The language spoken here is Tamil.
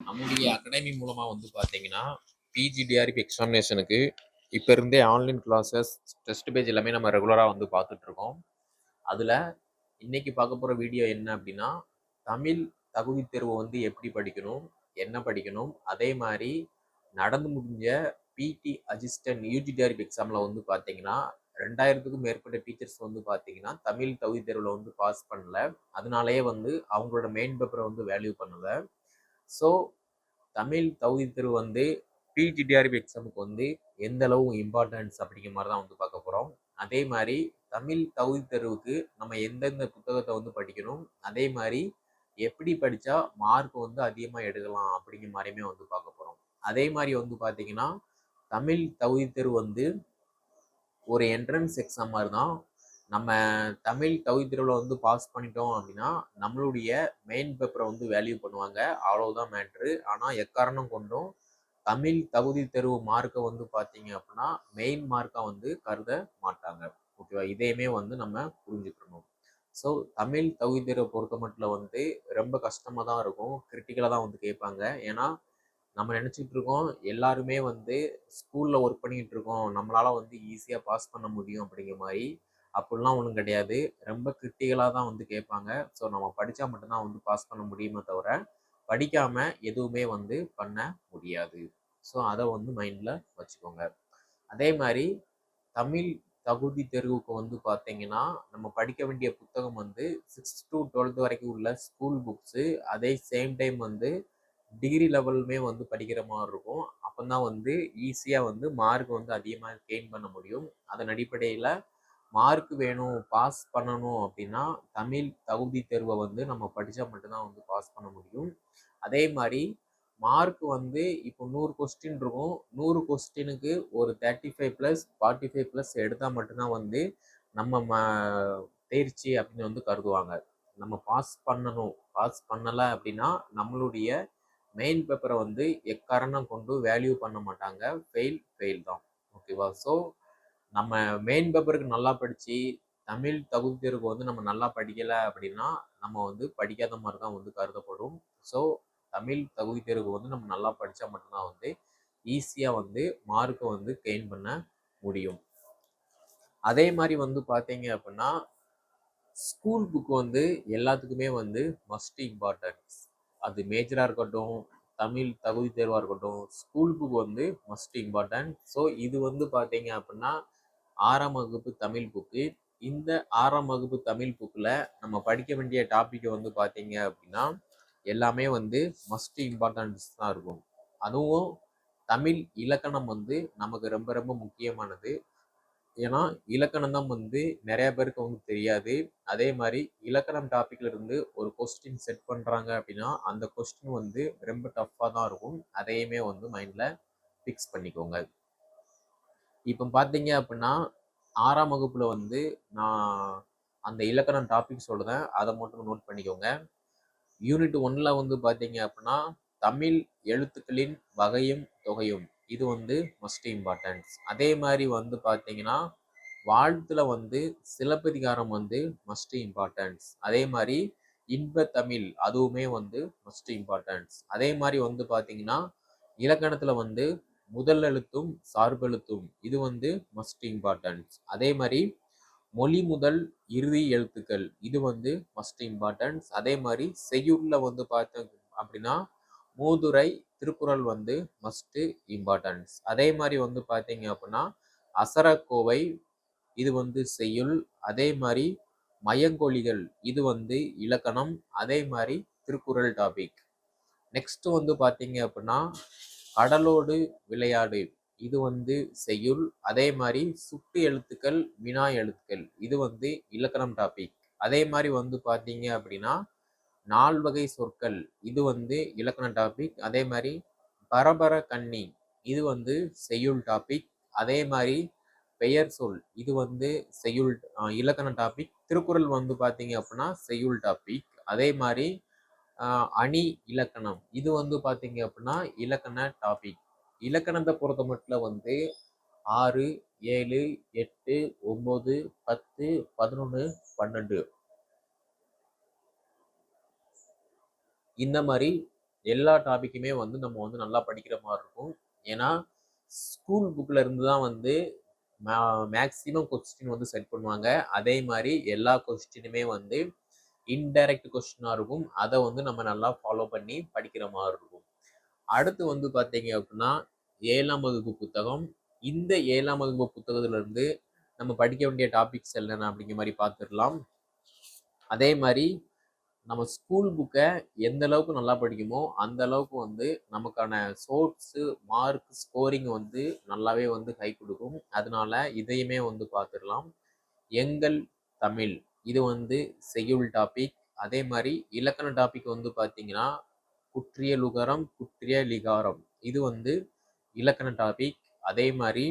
நம்முடைய அகாடமி மூலமாக வந்து பார்த்தீங்கன்னா, பிஜிடிஆர்பி எக்ஸாமினேஷனுக்கு இப்போ இருந்தே ஆன்லைன் கிளாஸஸ், டெஸ்ட் பேஜ் எல்லாமே நம்ம ரெகுலராக வந்து பார்த்துட்ருக்கோம் அதில் இன்றைக்கி பார்க்க போகிற வீடியோ என்ன அப்படின்னா, தமிழ் தகுதி தேர்வு வந்து எப்படி படிக்கணும்? என்ன படிக்கணும்? அதே மாதிரி நடந்து முடிஞ்ச பிடி அசிஸ்டன்ட் யூஜிடிஆர்பி எக்ஸாமில் வந்து பார்த்தீங்கன்னா, 2000க்கும் மேற்பட்ட டீச்சர்ஸ் வந்து பார்த்தீங்கன்னா, தமிழ் தகுதி தேர்வில் வந்து பாஸ் பண்ணல. அதனாலேயே வந்து அவங்களோட மெயின் பேப்பரை வந்து வேல்யூ பண்ணலை ஸோ தமிழ் தகுதி தேர்வு வந்து பிடிடிஆர்பி எக்ஸாமுக்கு வந்து எந்த அளவு இம்பார்ட்டன்ஸ் அப்படிங்கிற மாதிரி தான் வந்து பார்க்க போகிறோம் அதே மாதிரி தமிழ் தகுதி தேர்வுக்கு நம்ம எந்தெந்த புத்தகத்தை வந்து படிக்கணும் அதே மாதிரி எப்படி படித்தா மார்க் வந்து அதிகமாக எடுக்கலாம் அப்படிங்கிற மாதிரியுமே வந்து பார்க்க போகிறோம் அதே மாதிரி வந்து பார்த்தீங்கன்னா தமிழ் தகுதி தேர்வு வந்து ஒரு என்ட்ரன்ஸ் எக்ஸாம் மாதிரி தான் நம்ம தமிழ் தகுதி வந்து பாஸ் பண்ணிட்டோம் அப்படின்னா நம்மளுடைய மெயின் பேப்பரை வந்து வேல்யூ பண்ணுவாங்க. அவ்வளவுதான் மேட்ரு ஆனால் எக்காரணம் கொண்டும் தமிழ் தகுதி தேர்வு மார்க்கை வந்து பார்த்தீங்க அப்படின்னா மெயின் மார்க்காக வந்து கருத மாட்டாங்க. ஓகேவா இதையுமே வந்து நம்ம புரிஞ்சுக்கணும். ஸோ தமிழ் தகுதி தேர்வை பொறுத்த மட்டும் வந்து ரொம்ப கஷ்டமாக தான் இருக்கும். கிரிட்டிக்கலாக தான் வந்து கேட்பாங்க. ஏன்னா நம்ம நினச்சிட்டு இருக்கோம் எல்லாருமே வந்து ஸ்கூலில் ஒர்க் பண்ணிக்கிட்டு இருக்கோம். நம்மளால் வந்து ஈஸியாக பாஸ் பண்ண முடியும் அப்படிங்கிற மாதிரி. அப்படிலாம் ஒன்றும் கிடையாது. ரொம்ப கிரிட்டிக்கலாக தான் வந்து கேட்பாங்க. ஸோ நம்ம படித்தா மட்டும்தான் வந்து பாஸ் பண்ண முடியுமே தவிர படிக்காமல் எதுவுமே வந்து பண்ண முடியாது. ஸோ அதை வந்து மைண்டில் வச்சுக்கோங்க. அதே மாதிரி தமிழ் தகுதி தேர்வுக்கு வந்து பார்த்தீங்கன்னா நம்ம படிக்க வேண்டிய புத்தகம் வந்து சிக்ஸ்த் டு டுவெல்த் வரைக்கும் உள்ள ஸ்கூல் புக்ஸு அதே சேம் டைம் வந்து டிகிரி லெவலுமே வந்து படிக்கிற மாதிரி இருக்கும். அப்போ தான் வந்து ஈஸியாக வந்து மார்க் வந்து அதிகமாக கெயின் பண்ண முடியும். அதன் அடிப்படையில் மார்க் வேணும் பாஸ் பண்ணணும் அப்படின்னா தமிழ் தகுதி தேர்வை வந்து நம்ம படித்தா மட்டும்தான் வந்து பாஸ் பண்ண முடியும். அதே மாதிரி மார்க் வந்து இப்போ நூறு கொஸ்டின் இருக்கும். நூறு கொஸ்டினுக்கு ஒரு thirty five plus forty five plus எடுத்தால் மட்டும்தான் வந்து நம்ம ம தேர்ச்சி அப்படின்னு வந்து கருதுவாங்க. நம்ம பாஸ் பண்ணணும். பாஸ் பண்ணலை அப்படின்னா நம்மளுடைய மெயின் பேப்பரை வந்து எக்காரணம் கொண்டு வேல்யூ பண்ண மாட்டாங்க. ஃபெயில் ஃபெயில் தான். ஓகேவா ஸோ நம்ம மெயின் பேப்பருக்கு நல்லா படித்து தமிழ் தகுதி தேர்வுக்கு வந்து நம்ம நல்லா படிக்கலை அப்படின்னா நம்ம வந்து படிக்காத மாதிரி தான் வந்து கருதப்படும். ஸோ தமிழ் தகுதி தேர்வுக்கு வந்து நம்ம நல்லா படித்தா மட்டும்தான் வந்து ஈஸியாக வந்து மார்க்கை வந்து கெயின் பண்ண முடியும். அதே மாதிரி வந்து பார்த்தீங்க அப்படின்னா ஸ்கூல் புக் வந்து எல்லாத்துக்குமே வந்து மஸ்ட் இம்பார்ட்டன்ஸ் அது மேஜராக இருக்கட்டும் தமிழ் தகுதி தேர்வாக இருக்கட்டும் ஸ்கூல் புக் வந்து மஸ்ட் இம்பார்ட்டன்ட் ஸோ இது வந்து பார்த்தீங்க அப்படின்னா ஆறாம் வகுப்பு தமிழ் புக்கு இந்த ஆறாம் வகுப்பு தமிழ் புக்கில் நம்ம படிக்க வேண்டிய டாப்பிக்கை வந்து பார்த்தீங்க அப்படின்னா எல்லாமே வந்து மஸ்ட் இம்பார்ட்டன்ஸ் தான் இருக்கும். அதுவும் தமிழ் இலக்கணம் வந்து நமக்கு ரொம்ப ரொம்ப முக்கியமானது. ஏன்னா இலக்கணம் தான் வந்து நிறைய பேருக்கு வந்து தெரியாது. அதே மாதிரி இலக்கணம் டாப்பிக்ல இருந்து ஒரு கொஸ்டின் செட் பண்ணுறாங்க அப்படின்னா அந்த கொஸ்டின் வந்து ரொம்ப டஃப்பாக தான் இருக்கும். அதையுமே வந்து மைண்டில் ஃபிக்ஸ் பண்ணிக்கோங்க. இப்போ பார்த்தீங்க அப்படின்னா ஆறாம் வகுப்பில் வந்து நான் அந்த இலக்கணம் டாபிக் சொல்கிறேன் அதை மட்டும் நோட் பண்ணிக்கோங்க. யூனிட் ஒன்னில் வந்து பார்த்தீங்க அப்படின்னா தமிழ் எழுத்துக்களின் வகையும் தொகையும் இது வந்து மஸ்ட் இம்பார்ட்டன்ஸ் அதே மாதிரி வந்து பார்த்தீங்கன்னா வாழ்த்துல வந்து சிலப்பதிகாரம் வந்து மஸ்ட் இம்பார்ட்டன்ஸ் அதே மாதிரி இன்ப தமிழ் அதுவுமே வந்து மஸ்ட் இம்பார்ட்டன்ஸ் அதே மாதிரி வந்து பார்த்தீங்கன்னா இலக்கணத்தில் வந்து முதல் எழுத்தும் சார்பெழுத்தும் இது வந்து மஸ்ட் இம்பார்ட்டன்ஸ் அதே மாதிரி மொழி முதல் இறுதி எழுத்துக்கள் இது வந்து மஸ்ட் இம்பார்ட்டன்ஸ் அதே மாதிரி செய்யுள்ள வந்து பார்த்தோம் அப்படின்னா மூதுரை திருக்குறள் வந்து மஸ்ட் இம்பார்ட்டன்ஸ் அதே மாதிரி வந்து பார்த்தீங்க அப்படின்னா அசரக்கோவை இது வந்து செய்யுள். அதே மாதிரி மயங்கொழிகள் இது வந்து இலக்கணம். அதே மாதிரி திருக்குறள் டாபிக் நெக்ஸ்ட் வந்து பார்த்தீங்க அப்படின்னா கடலோடு விளையாடு. இது வந்து செய்யுள். அதே மாதிரி சுட்டு எழுத்துக்கள் வினா எழுத்துக்கள். இது வந்து இலக்கணம் டாபிக் அதே மாதிரி வந்து பார்த்தீங்க அப்படின்னா நால்வகை சொற்கள். இது வந்து இலக்கண டாபிக் அதே மாதிரி பரபர கண்ணி. இது வந்து செய்யுள் டாபிக் அதே மாதிரி பெயர் சொல். இது வந்து செய்யுள் இலக்கண டாபிக் திருக்குறள் வந்து பார்த்தீங்க அப்படின்னா செய்யுள் டாபிக் அதே மாதிரி அணி இலக்கணம். இது வந்து பார்த்தீங்க அப்படின்னா இலக்கண டாபிக் இலக்கணத்தை பொறுத்த மட்டும் வந்து ஆறு ஏழு எட்டு ஒம்பது பத்து பதினொன்று பன்னெண்டு. இந்த மாதிரி எல்லா டாபிக்குமே வந்து நம்ம வந்து நல்லா படிக்கிற மாதிரி இருக்கும். ஏன்னா ஸ்கூல் புக்கில் இருந்து தான் வந்து மேக்ஸிமம் கொஸ்டின் வந்து செட் பண்ணுவாங்க. அதே மாதிரி எல்லா கொஸ்டினுமே வந்து இன்டைரக்ட் கொஸ்டினாக இருக்கும். அதை வந்து நம்ம நல்லா ஃபாலோ பண்ணி படிக்கிற மாதிரி இருக்கும். அடுத்து வந்து பார்த்தீங்க அப்படின்னா ஏழாம் வகுப்பு புத்தகம். இந்த ஏழாம் வகுப்பு புத்தகத்துலேருந்து நம்ம படிக்க வேண்டிய டாபிக்ஸ் என்னென்ன அப்படிங்கிற மாதிரி பார்த்துடலாம் அதே மாதிரி நம்ம ஸ்கூல் புக்கை எந்த அளவுக்கு நல்லா படிக்குமோ அந்த அளவுக்கு வந்து நமக்கான சோர்ஸு மார்க் ஸ்கோரிங் வந்து நல்லாவே வந்து கை கொடுக்கும். அதனால இதையுமே வந்து பார்த்துடலாம் எங்கள் தமிழ். இது வந்து செய்யுள் டாபிக் அதே மாதிரி இலக்கண டாபிக் வந்து பார்த்தீங்கன்னா குற்றிய லுகரம் குற்றிய லிகாரம் இது வந்து இலக்கண டாபிக் அதே மாதிரி